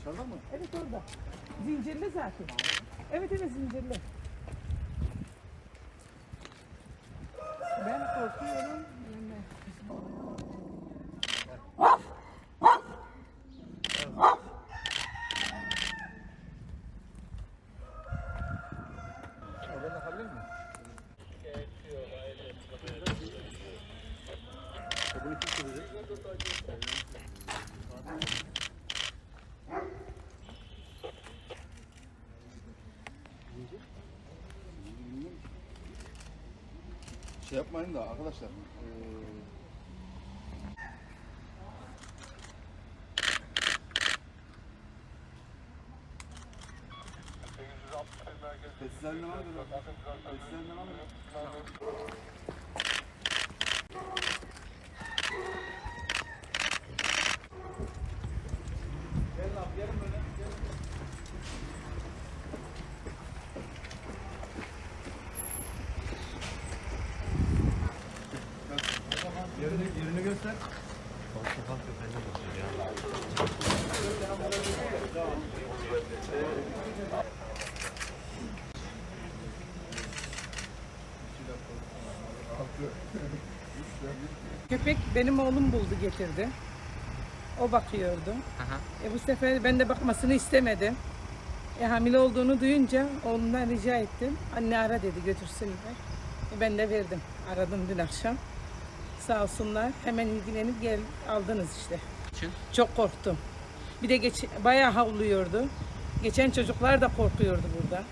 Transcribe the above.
Dışarıda mı? Evet orada. Zincirli zaten. Evet evet zincirli. Ben korkuyorum. Bunu kim çözecek? Şey yapmayın da arkadaşlar. eee, Tesislerinde var mı? Var mı? Yerini göster. köpek benim oğlum buldu getirdi. O bakıyordu. E bu sefer ben de bakmasını istemedim. E, hamile olduğunu duyunca oğlumdan rica ettim. Anne ara dedi götürsünler. E, ben de verdim. Aradım dün akşam. Sağ olsunlar. Hemen ilgilenip gel aldınız işte. için? Çok korktum. Bir de geç, bayağı havlıyordu. Geçen çocuklar da korkuyordu burada.